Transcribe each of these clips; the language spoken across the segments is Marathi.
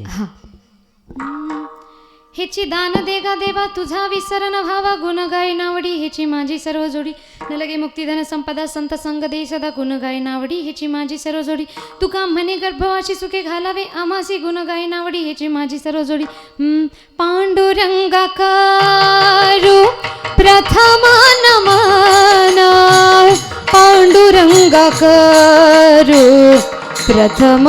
ओके हा. हेची दान देगा देवा तुझा विसरण व्हावा गुण गाय नावडी हेची माझी सर्व जोडी. न लगे मुक्तिधन संपदा संत संग दे सदा गुण गाय नावडी हेची माझी सर्व जोडी. तुका म्हणे गर्भवाशी सुखे घालावे आमासी गुण गाय नावडी हेची माझी सर्व जोडी. पांडुरंगा करू प्रथमा नमन पांडुरंगा करू प्रथम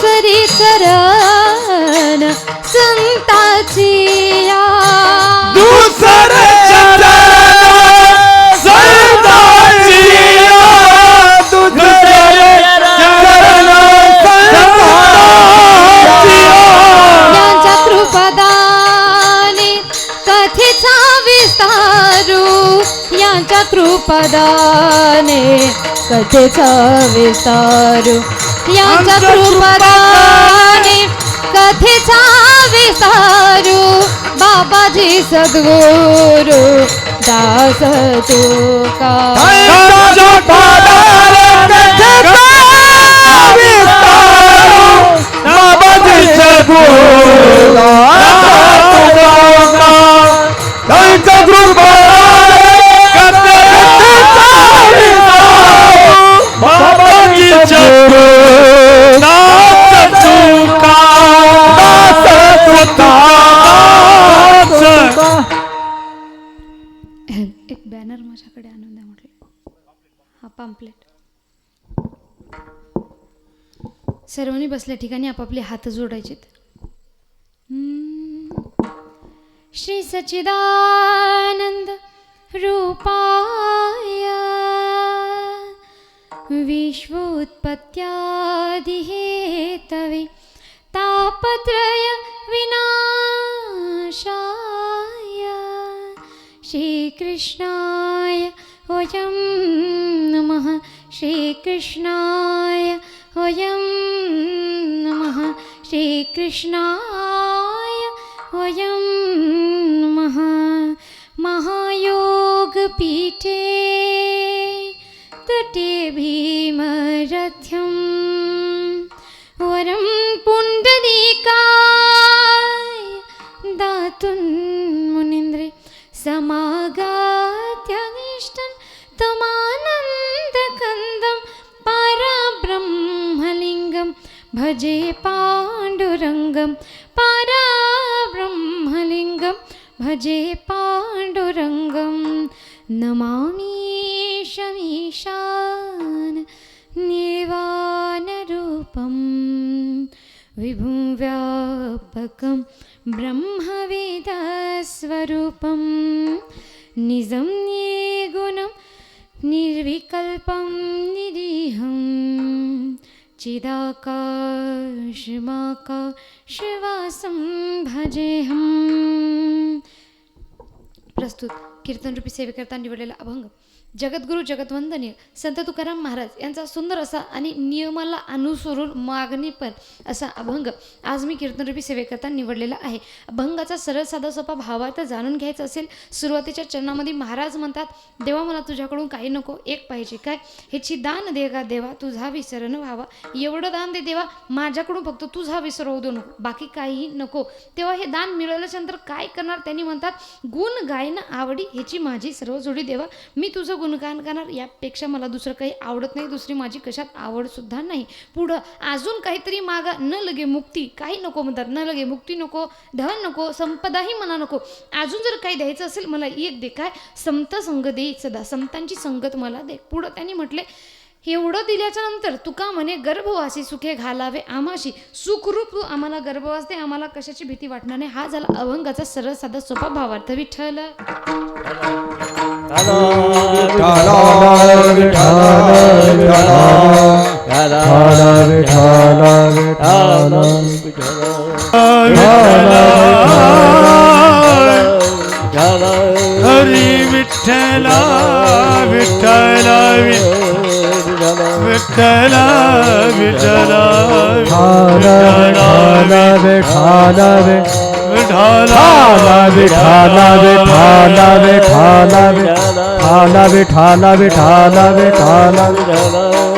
दुसरी चरण संताची दुसर कृपदाने कथेचा विस्तारू. यांच्या कृपदाने कथेचा विसारू बाबाजी सद्गुरू दास तुका हा सर्वांनी बसल्या ठिकाणी आपापले हात जोडायचेत. श्री सचिदानंद रूपाय. विश्वोत्पत्यादिहेतवे तापत्रय विनाशाय. श्रीकृष्णाय वयं नमः श्रीकृष्णाय वयं नमः श्रीकृष्णाय वयं नमः महायोगपीठे तटे भीमरथ्यं वरं पुण्डरीकाय दातुन्मुनीन्द्रे भजे पाण्डुरङ्गं पराब्रह्मलिङ्गं भजे पाण्डुरङ्गं नमामि शमीशान निर्वाणरूपं विभुं व्यापकं ब्रह्मवेदस्वरूपं निजं निर्गुणं निर्विकल्पं निरीहं चिदाकाशमाकाशवासं भजेऽहम् प्रस्तुत कीर्तनरूपी सेवेकरता निवडलेला अभंग। जगद्गुरू जगतवंदनीय संत तुकाराम महाराज यांचा सुंदर असा आणि नियमाला अनुसरून मागणी पण असा अभंग आज मी कीर्तनरूपी सेवेकरता निवडलेला आहे. अभंगाचा सरळ साधा सोपा भावार्थ जाणून घ्यायचा असेल सुरुवातीच्या चरणामध्ये महाराज म्हणतात देवा मला तुझ्याकडून काही नको एक पाहिजे काय? ह्याची दान दे का देवा तुझा विसरण व्हावा. एवढं दान दे देवा माझ्याकडून फक्त तुझा विसर होऊ दे नको बाकी काहीही नको. तेव्हा हे दान मिळाल्याच्यानंतर काय करणार? त्यांनी म्हणतात गुण गायन आवडी ह्याची माझी सर्व जोडी देवा. मी तुझं गुणगान करणार यापेक्षा मला दुसरं काही आवडत नाही दुसरी माझी कशात आवडसुद्धा नाही. पुढं अजून काहीतरी मागा न लगे मुक्ती काही नको म्हणतात न लगे मुक्ती नको धन नको संपदाही मला नको. अजून जर काही द्यायचं असेल मला एक दे काय? संत संग दे सदा समतांची संगत मला दे. पुढं त्यांनी म्हटले एवढं दिल्याच्या नंतर तुका म्हणे गर्भवासी सुखे घालावे आमाशी सुखरूप तू आम्हाला गर्भवास दे आम्हाला कशाची भीती वाटणार नाही हा झाला अभंगाचा सरळ साधा सोपा भावार्थ विठ्ठल हरी विठ्ठला विठ्ठला விட்டல விட்டல விட்டால விட்டால விட்டால விட்டால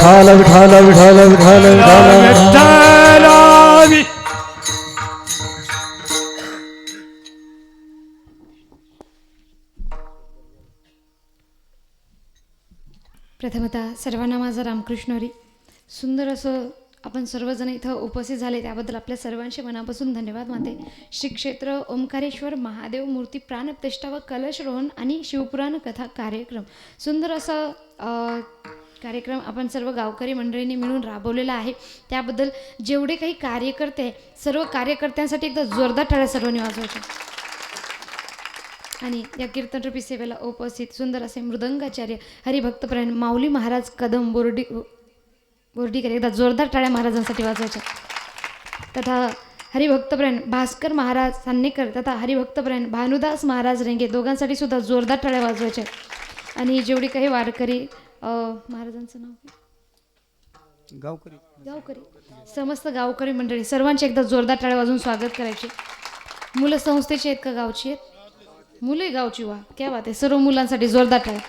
विठाला विठाला विठाला विठाला विठाला. प्रथमतः सर्वांना माझं रामकृष्ण हरी. सुंदर असं आपण सर्वजण इथं उपस्थित झाले त्याबद्दल आपल्या सर्वांचे मनापासून धन्यवाद माते श्री क्षेत्र ओंकारेश्वर महादेव मूर्ती प्राणप्रतिष्ठा व कलशरोहण आणि शिवपुराण कथा कार्यक्रम. सुंदर असं कार्यक्रम आपण सर्व गावकरी मंडळींनी मिळून राबवलेला आहे. त्याबद्दल जेवढे काही कार्यकर्ते आहे सर्व कार्यकर्त्यांसाठी एकदा जोरदार टाळ्या सर्वांनी वाजवायच्या. आणि या कीर्तनरूपी सेवेला उपस्थित सुंदर असे मृदंगाचार्य हरिभक्तप्राण माऊली महाराज कदम बोर्डी बोर्डीकर एकदा जोरदार टाळ्या महाराजांसाठी वाजवायच्या. तथा हरिभक्तप्राण भास्कर महाराज सान्नेकर तथा हरिभक्तपरायण भानुदास महाराज रेंगे दोघांसाठी सुद्धा जोरदार टाळ्या वाजवायच्या. आणि जेवढी काही वारकरी महाराजांचं नाव? गावकरी. गावकरी. समस्त गावकरी मंडळी सर्वांचे एकदा जोरदार टाळ्या वाजवून स्वागत करायचे. मुलं संस्थेची आहेत का गावची आहेत? मुले गावची वा. क्या बात आहे. सर्व मुलांसाठी जोरदार टाळ्या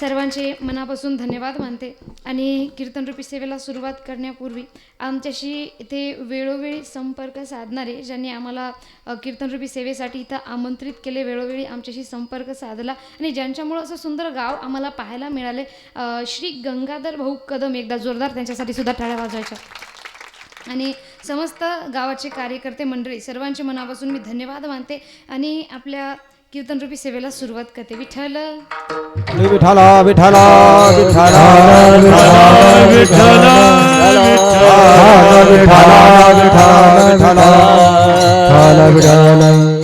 सर्वांचे मनापासून धन्यवाद मानते आणि कीर्तनरूपी सेवेला सुरुवात करण्यापूर्वी आमच्याशी इथे वेळोवेळी संपर्क साधणारे ज्यांनी आम्हाला कीर्तनरूपी सेवेसाठी इथं आमंत्रित केले वेळोवेळी आमच्याशी संपर्क साधला आणि ज्यांच्यामुळं असं सुंदर गाव आम्हाला पाहायला मिळाले श्री गंगाधर भाऊ कदम एकदा जोरदार त्यांच्यासाठी सुद्धा टाळ्या वाजवायच्या. आणि समस्त गावाचे कार्यकर्ते मंडळी सर्वांचे मनापासून मी धन्यवाद मानते आणि आपल्या कीर्तनरूपी सेवेला सुरुवात करते. विठ्ठल! विठाला विठाला विठाला विठाला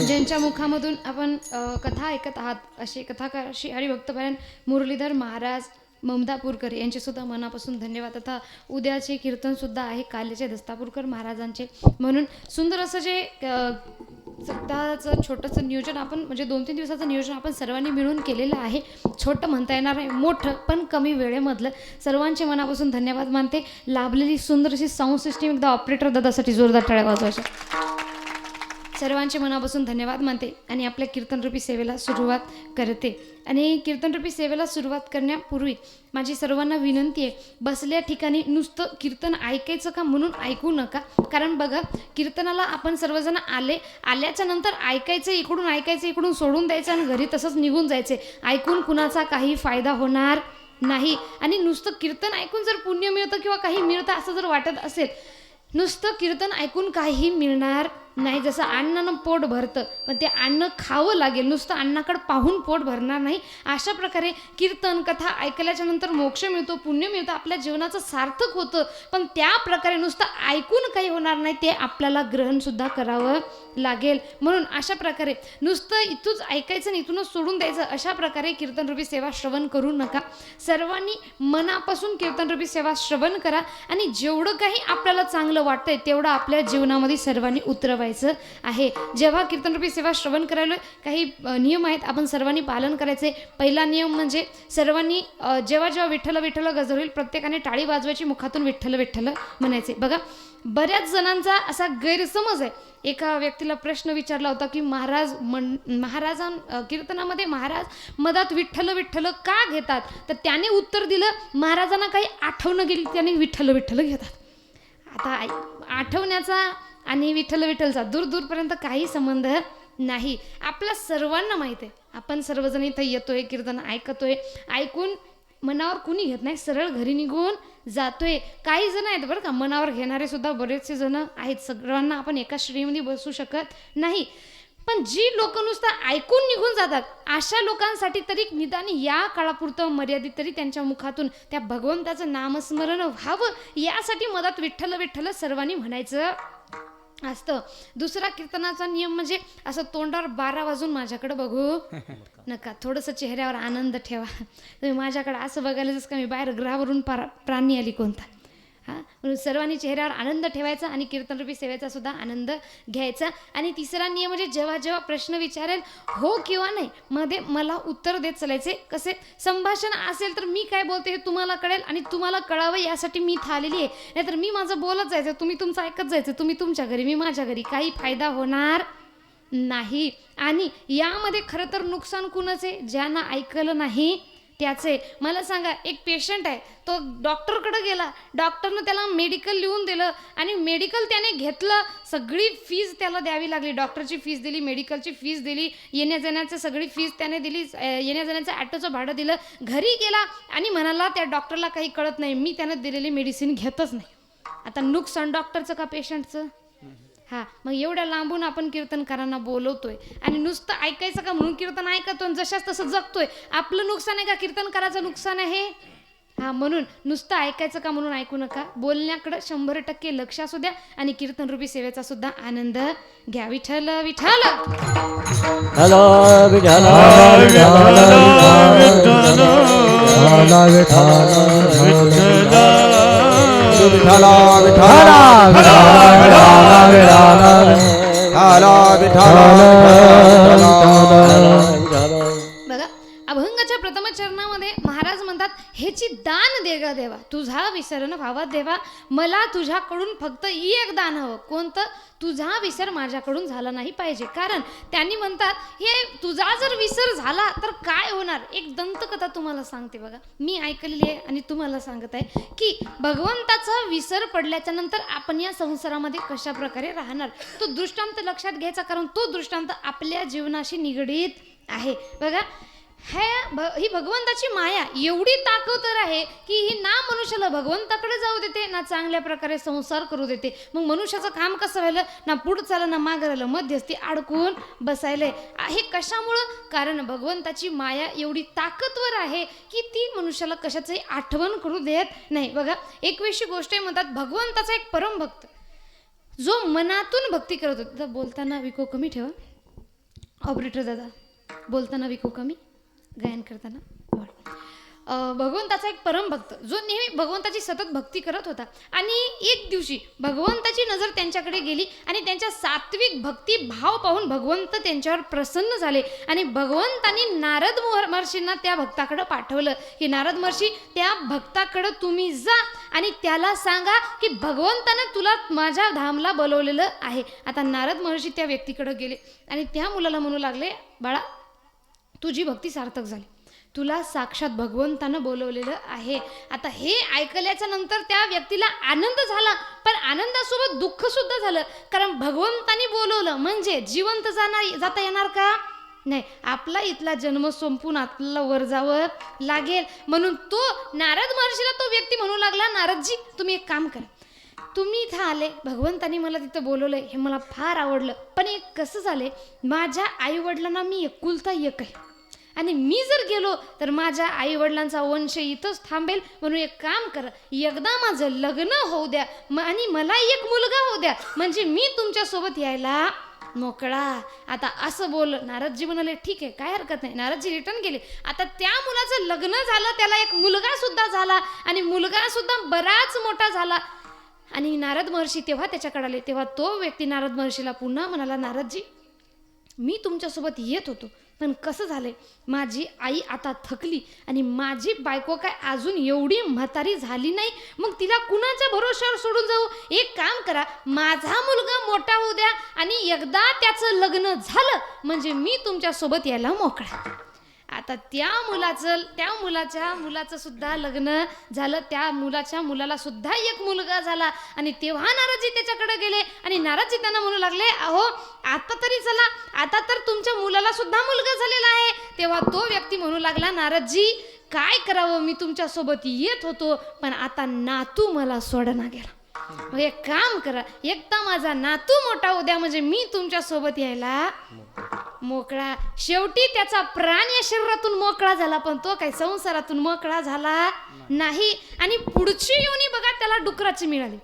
ज्यांच्या मुखामधून आपण कथा ऐकत आहात असे कथाकार श्री हरिभक्तपर्यंत मुरलीधर महाराज ममदापूरकर यांचे सुद्धा मनापासून धन्यवाद. तथा उद्याचे कीर्तन सुद्धा आहे काल्याचे दस्तापूरकर महाराजांचे. म्हणून सुंदर असं जे अ, सप्ताहाचं छोटंसं नियोजन आपण म्हणजे दोन तीन दिवसाचं नियोजन आपण सर्वांनी मिळून केलेलं आहे. छोटं म्हणता येणार आहे मोठं पण कमी वेळेमधलं. सर्वांचे मनापासून धन्यवाद मानते. लाभलेली सुंदर अशी साऊंड सिस्टीम एकदा ऑपरेटर दादासाठी जोरदार टाळ्या वाजवायच्या सर्वांचे मनापासून धन्यवाद मानते आणि आपल्या कीर्तनरूपी सेवेला सुरुवात करते. आणि कीर्तनरूपी सेवेला सुरुवात करण्यापूर्वी माझी सर्वांना विनंती आहे बसल्या ठिकाणी नुसतं कीर्तन ऐकायचं का म्हणून ऐकू नका. कारण बघा कीर्तनाला आपण सर्वजण आले आल्याच्यानंतर ऐकायचं इकडून ऐकायचं इकडून सोडून द्यायचं आणि घरी तसंच निघून जायचे. ऐकून कुणाचा काही फायदा होणार नाही. आणि नुसतं कीर्तन ऐकून जर पुण्य मिळतं किंवा काही मिळतं असं जर वाटत असेल नुसतं कीर्तन ऐकून काही मिळणार नाही जसं अन्नानं पोट भरतं पण ते अन्न खावं लागेल. नुसतं अन्नाकडे पाहून पोट भरणार नाही. अशा प्रकारे कीर्तन कथा ऐकल्याच्या नंतर मोक्ष मिळतो पुण्य मिळतं आपल्या जीवनाचं सार्थक होतं. पण त्या प्रकारे नुसतं ऐकून काही होणार नाही ते आपल्याला ग्रहणसुद्धा करावं लागेल. म्हणून अशा प्रकारे नुसतं इथूच ऐकायचं आणि इथूनच सोडून द्यायचं अशा प्रकारे कीर्तनरूपी सेवा श्रवण करू नका. सर्वांनी मनापासून कीर्तनरूपी सेवा श्रवण करा आणि जेवढं काही आपल्याला चांगलं वाटतंय तेवढं आपल्या जीवनामध्ये सर्वांनी उतरवा. ठरवायचं आहे. जेव्हा कीर्तनरूपी सेवा श्रवण करायला काही नियम आहेत आपण सर्वांनी पालन करायचे. पहिला नियम म्हणजे सर्वांनी जेव्हा जेव्हा विठ्ठल विठ्ठल गजर होईल प्रत्येकाने टाळी वाजवायची मुखातून विठ्ठल विठ्ठल म्हणायचे. बघा बऱ्याच जणांचा असा गैरसमज आहे. एका व्यक्तीला प्रश्न विचारला होता की महाराज मन महाराजां कीर्तनामध्ये महाराज मधात विठ्ठल विठ्ठल का घेतात? तर त्याने उत्तर दिलं महाराजांना काही आठवणं गेली त्याने विठ्ठल विठ्ठल घेतात. आता आठवण्याचा आणि विठ्ठल विठ्ठलचा दूर दूरपर्यंत काही संबंध नाही. आपल्या सर्वांना माहीत आहे. आपण सर्वजण इथं येतोय कीर्तन ऐकतोय. ऐकून मनावर कुणी घेत नाही सरळ घरी निघून जातोय. काही जण आहेत बरं का मनावर घेणारे सुद्धा बरेचसे जण आहेत. सगळ्यांना आपण एका श्रेणीमध्ये बसू शकत नाही. पण जी लोक नुसतं ऐकून निघून जातात अशा लोकांसाठी तरी निदान या काळापुरतं मर्यादित तरी त्यांच्या मुखातून त्या भगवंताचं नामस्मरण व्हावं यासाठी मदत विठ्ठल विठ्ठल सर्वांनी म्हणायचं. असतं. दुसरा कीर्तनाचा नियम म्हणजे असं तोंडावर बारा वाजून माझ्याकडे बघू. नका थोडंसं चेहऱ्यावर आनंद ठेवा. तुम्ही माझ्याकडे असं बघायला जसं का मी बाहेर ग्रहावरून पारा प्राणी आली कोणता. हां? सर्वांनी चेहऱ्यावर आनंद ठेवायचा आणि कीर्तनरूपी सेवेचा सुद्धा आनंद घ्यायचा. आणि तिसरा नियम म्हणजे जेव्हा जेव्हा प्रश्न विचारेल हो किंवा नाही मध्ये मला उत्तर देत चालायचे. कसे? संभाषण असेल तर मी काय बोलते हे तुम्हाला कळेल आणि तुम्हाला कळावं यासाठी मी थालेली आलेली आहे. नाहीतर मी माझं बोलत जायचं तुम्ही तुमचं ऐकत जायचं तुम्ही तुमच्या घरी मी माझ्या घरी. काही फायदा होणार नाही. आणि यामध्ये खरं तर नुकसान कुणाचं आहे? ज्यांना ऐकलं नाही त्याचे. मला सांगा एक पेशंट आहे. तो डॉक्टरकडे गेला. डॉक्टरनं त्याला मेडिकल लिहून दिलं आणि मेडिकल त्याने घेतलं. सगळी फीज त्याला द्यावी लागली. डॉक्टरची फीज दिली मेडिकलची फीज दिली. येण्याजाण्याचं सगळी फीज त्याने दिली. अं, येण्या जाण्याचं ॲटोचं भाडं दिलं. घरी गेला आणि म्हणाला त्या डॉक्टरला काही कळत नाही. मी त्यानं दिलेली मेडिसिन घेतच नाही. आता नुकसान डॉक्टरचं का पेशंटचं हा मग एवढ्या लांबून आपण कीर्तनकारांना बोलवतोय आणि नुसतं ऐकायचं का म्हणून कीर्तन ऐकतोय आणि जशाच तसं जगतोय आपलं नुकसान आहे का? कीर्तनकाराचं नुकसान आहे? हा म्हणून नुसतं ऐकायचं का म्हणून ऐकू नका. बोलण्याकडं शंभर टक्के लक्ष असू द्या आणि कीर्तनरूपी सेवेचा सुद्धा आनंद घ्या. विठ्ठल विठ्ठल! हॅलो विठ्ठल! विठ्ठला विठ्ठला विठ्ठला विठ्ठला विठ्ठला बघा विसरण व्हावा देवा मला तुझ्याकडून फक्त एक दान हवं कोणतं? तुझा विसर माझ्याकडून झाला नाही पाहिजे. कारण त्यांनी म्हणतात हे तुझा जर विसर झाला तर काय होणार? एक दंतकथा तुम्हाला सांगते बघा. मी ऐकलेली आहे आणि तुम्हाला सांगत आहे की भगवंताचा विसर पडल्याच्या नंतर आपण या संसारामध्ये कशा प्रकारे राहणार? तो दृष्टांत लक्षात घ्यायचा कारण तो दृष्टांत आपल्या जीवनाशी निगडीत आहे. बघा हे भ ही भगवंताची माया एवढी ताकदवर आहे की ही ना मनुष्याला भगवंताकडे जाऊ देते ना चांगल्या प्रकारे संसार करू देते. मग मनुष्याचं काम कसं व्हायलं ना पुढं चालं ना मागं राहिलं. मध्यस्थी अडकून बसायलंय हे कशामुळं? कारण भगवंताची माया एवढी ताकदवर आहे की ती मनुष्याला कशाचंही आठवण करू देत नाही. बघा एकवेशी गोष्ट आहे म्हणतात भगवंताचा एक परमभक्त जो मनातून भक्ती करत होता. तर बोलताना विको कमी ठेवा. ऑपरेटर दादा बोलताना विको कमी. गायन करताना? भगवंताचा एक परमभक्त जो नेहमी भगवंताची सतत भक्ती करत होता. आणि एक दिवशी भगवंताची नजर त्यांच्याकडे गेली आणि त्यांच्या सात्विक भक्ती भाव पाहून भगवंत त्यांच्यावर प्रसन्न झाले आणि भगवंतांनी नारद महर्षींना त्या भक्ताकडं पाठवलं. की नारद महर्षी त्या भक्ताकडं तुम्ही जा आणि त्याला सांगा की भगवंतानं तुला माझ्या धामला बोलवलेलं आहे. आता नारद महर्षी त्या व्यक्तीकडं गेले आणि त्या मुलाला म्हणू लागले बाळा तुझी भक्ती सार्थक झाली. तुला साक्षात भगवंतानं बोलवलेलं आहे. आता हे ऐकल्याच्या नंतर त्या व्यक्तीला आनंद झाला. पण आनंदासोबत दुःख सुद्धा झालं. कारण भगवंतानी बोलवलं म्हणजे जिवंत जाणार जाता येणार का? नाही. आपला इथला जन्म संपून आपल्याला वर जावं लागेल. म्हणून तो नारद महर्षीला तो व्यक्ती म्हणू लागला नारदजी तुम्ही एक काम करा. तुम्ही इथं आले. भगवंतानी मला तिथं बोलवलंय. हे मला फार आवडलं. पण एक कसं झालंय? माझ्या आईवडिलांना मी एकुलता एक आहे आणि मी जर गेलो तर माझ्या आईवडिलांचा वंश इथंच थांबेल. म्हणून एक काम कर एकदा माझं लग्न होऊ द्या. आणि मला एक मुलगा होऊ द्या. म्हणजे मी तुमच्यासोबत यायला मोकळा. आता असं बोल नारदजी म्हणाले ठीक आहे काय हरकत नाही. नारदजी रिटर्न गेले. आता त्या मुलाचं लग्न झालं त्याला एक मुलगा सुद्धा झाला. आणि मुलगा सुद्धा बराच मोठा झाला. आणि नारद महर्षी तेव्हा त्याच्याकडे आले. तेव्हा तो व्यक्ती नारद महर्षीला पुन्हा म्हणाला नारदजी मी तुमच्यासोबत येत होतो. पण कसं झालंय? माझी आई आता थकली आणि माझी बायको काय अजून एवढी म्हातारी झाली नाही? मग तिला कुणाच्या भरोश्यावर सोडून जाऊ? एक काम करा माझा मुलगा मोठा होऊ द्या आणि एकदा त्याचं लग्न झालं म्हणजे मी तुमच्यासोबत यायला मोकळा. आता त्या मुलाचं त्या मुलाच्या मुलाचं सुद्धा लग्न झालं. त्या मुलाच्या मुलाला सुद्धा एक मुलगा झाला. आणि तेव्हा नाराजी त्याच्याकडे गेले. आणि नाराजी त्यांना म्हणू लागले अहो आता तरी चला. आता तर तुमच्या मुलाला सुद्धा मुलगा झालेला आहे. तेव्हा तो व्यक्ती म्हणू लागला नाराजी काय करावं? मी तुमच्यासोबत येत होतो पण आता नातू मला सोडना गेला. मग एक काम करा एकदा माझा नातू मोठा उद्या म्हणजे मी तुमच्यासोबत यायला. मोकळा. शेवटी त्याचा प्राण या शरीरातून मोकळा झाला पण तो काही संसारातून मोकळा झाला नाही. आणि पुढची योनी बघा त्याला डुकराची मिळाली.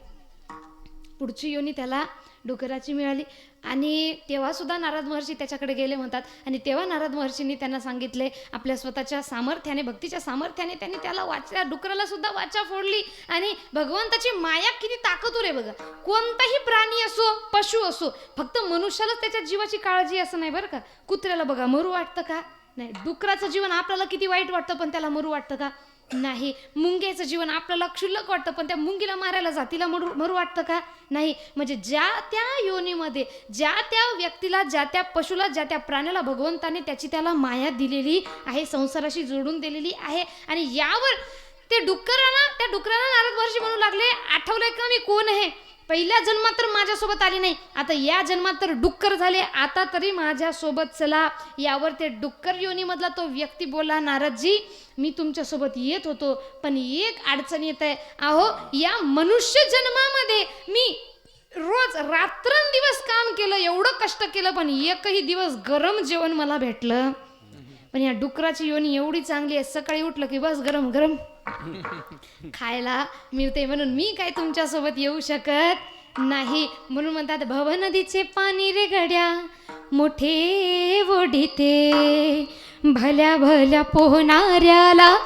पुढची योनी त्याला डुकराची मिळाली. आणि तेव्हासुद्धा नारद महर्षी त्याच्याकडे गेले म्हणतात. आणि तेव्हा नारद महर्षींनी त्यांना सांगितले आपल्या स्वतःच्या सामर्थ्याने भक्तीच्या सामर्थ्याने त्यांनी त्याला वाचा डुकराला सुद्धा वाचा फोडली. आणि भगवंताची माया किती ताकदूर आहे बघा. कोणताही प्राणी असो पशु असो फक्त मनुष्यालाच त्याच्या जीवाची काळजी असं नाही बरं का. कुत्र्याला बघा मरू वाटतं का? नाही डुकराचं जीवन आपल्याला किती वाईट वाटतं पण त्याला मरू वाटतं का? नाही मुंग्याचं जीवन आपल्याला क्षुल्लक वाटतं पण त्या मुंगीला मारायला जातीला मरू मरू वाटतं का? नाही म्हणजे ज्या त्या योनीमध्ये ज्या त्या व्यक्तीला ज्या त्या पशुला ज्या त्या प्राण्याला भगवंताने त्याची त्याला माया दिलेली आहे संसाराशी जोडून दिलेली आहे आणि यावर ते डुक्करांना त्या डुकरांना नारद महर्षी म्हणू लागले आठवलंय का मी? कोण आहे? पहिल्या जन्मात तर माझ्यासोबत आली नाही. आता या जन्मात तर डुक्कर झाले. आता तरी माझ्यासोबत चला. यावर ते डुक्कर योनीमधला तो व्यक्ती बोला नारदजी मी तुमच्यासोबत येत होतो पण एक अडचण येत आहे. अहो या मनुष्य जन्मामध्ये मी रोज रात्रंदिवस काम केलं एवढं कष्ट केलं पण एकही दिवस गरम जेवण मला भेटलं. पण या डुकराची योनी एवढी चांगली आहे सकाळी उठलं की बस गरम गरम खायला मिळते म्हणून मी काय तुमच्यासोबत येऊ शकत नाही. म्हणून म्हणतात भव नदीचे पाणी रे गड्या मोठे ओढिते. भल्या भल्या पोहणाऱ्याला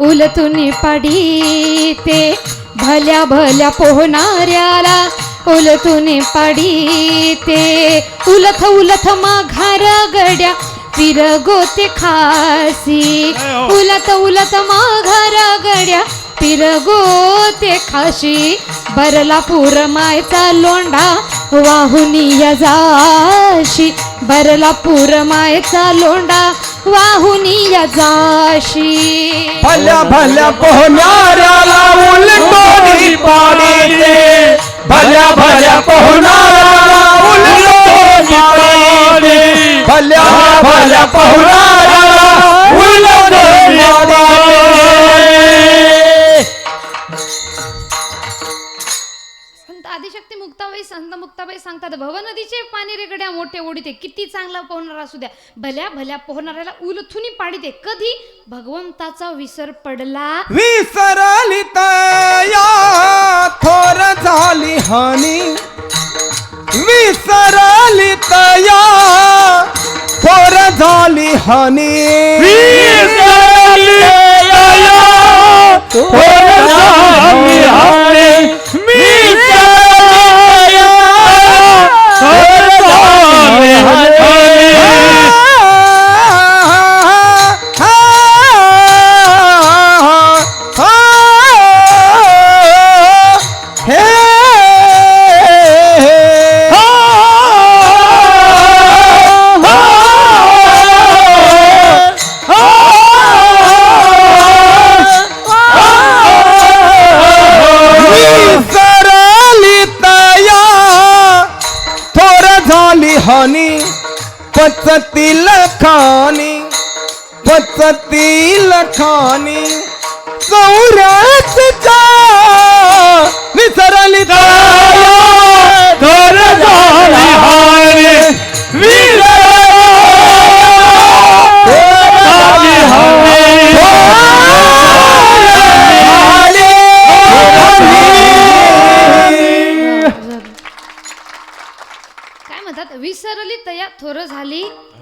उलतून पाडीते. भल्या भल्या पोहणाऱ्याला उलतून पाडीते. उलथ उलथ माघार गड्या फिर गोते खासी। उलत उलत माघार गड्या फिर गोते खाशी बरला पूर मायचा लोंढा वाहुनी या जाशी। बरला पूर मायचा लोंढा वाहुनी या जाशी। भल्या भल्या पोहणाऱ्याला उलटोनी पाडीते भल्या भल्या पोहणाऱ्याला उलटोनी भल्या भल्या संत आदिशक्ती मुक्ताबाई संत मुक्ताबाई सांगतात भव नदीचे पाणी रेगड्या मोठे ओढीते. किती चांगला पोहणारा असू द्या. भल्या भल्या पोहणाऱ्याला उलथुनी पाडीते कधी? भगवंताचा विसर पडला. विसरली तया थोर झाली हानी. विसरली तया थोर झाली हानी. विसरली तया थोर झाली हानी.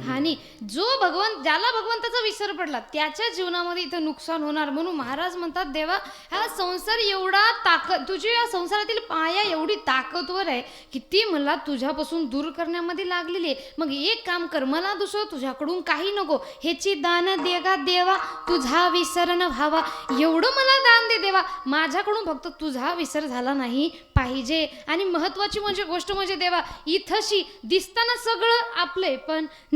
हानी जो भगवंत ज्याला भगवंताचा विसर पडला त्याच्या जीवनामध्ये इथं नुकसान होणार म्हणून महाराज म्हणतात देवा हा संसार एवढा ताकद तुझी या संसारातील पाया एवढी ताकदवर आहे की ती मला तुझ्यापासून दूर करण्यामध्ये लागलेली आहे. मग एक काम कर मला दुसरं तुझ्याकडून काही नको. ह्याची दान देगा देवा तुझा विसर न व्हावा. एवढं मला दान दे देवा. माझ्याकडून फक्त तुझा विसर झाला नाही पाहिजे. आणि महत्वाची म्हणजे गोष्ट म्हणजे देवा इथशी दिसताना सगळं आपले पण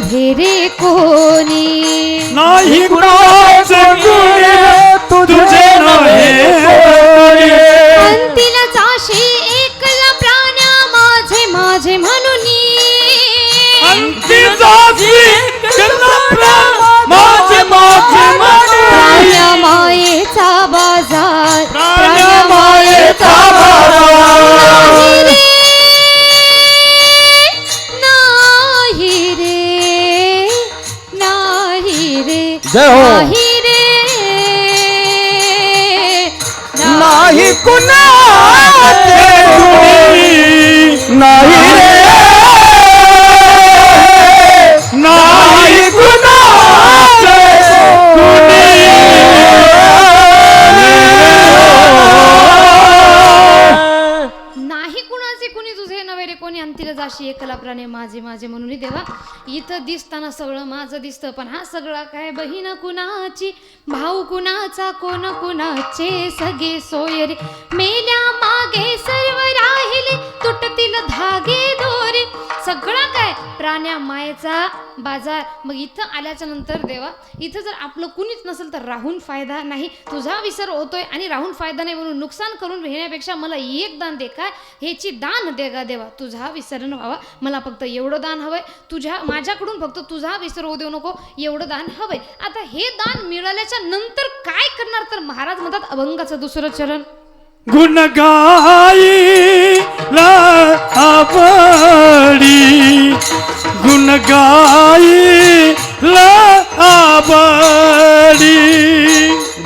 तुझे रे कोणी? नाही कुणाचे माझं दिसतं पण हा सगळा काय बहीण कुणाची? भाऊ कुणाचा कोण कुणाचे? सगळे सोयरे मेल्या मागे सर्व राहिले तुटतील धागे दोरे. सगळा काय? प्राण्या मायेचा बाजार. मग इथं आल्याच्यानंतर देवा इथं जर आपलं कुणीच नसेल तर राहून फायदा नाही. तुझा विसर होतोय आणि राहून फायदा नाही म्हणून नुकसान करून घेण्यापेक्षा मला एक दान दे. काय ह्याची दान दे गा देवा. तुझा विसरण व्हावा. मला फक्त एवढं दान हवंय. तुझ्या माझ्याकडून फक्त तुझा विसर होऊ देऊ नको एवढं दान हवंय. आता हे दान मिळाल्याच्या नंतर काय करणार? तर महाराज म्हणतात अभंगाचं दुसरं चरण. गुण गाई आवडी गुण गाई आवडी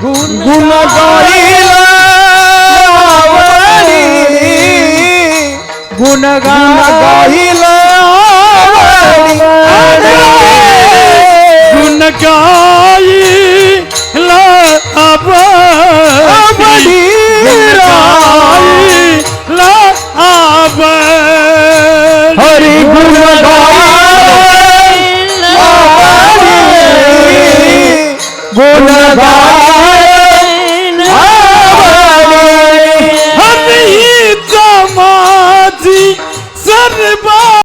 गुण गुण गाईला गुण गाईला आवडी गाईला आवड हरी गुण गुण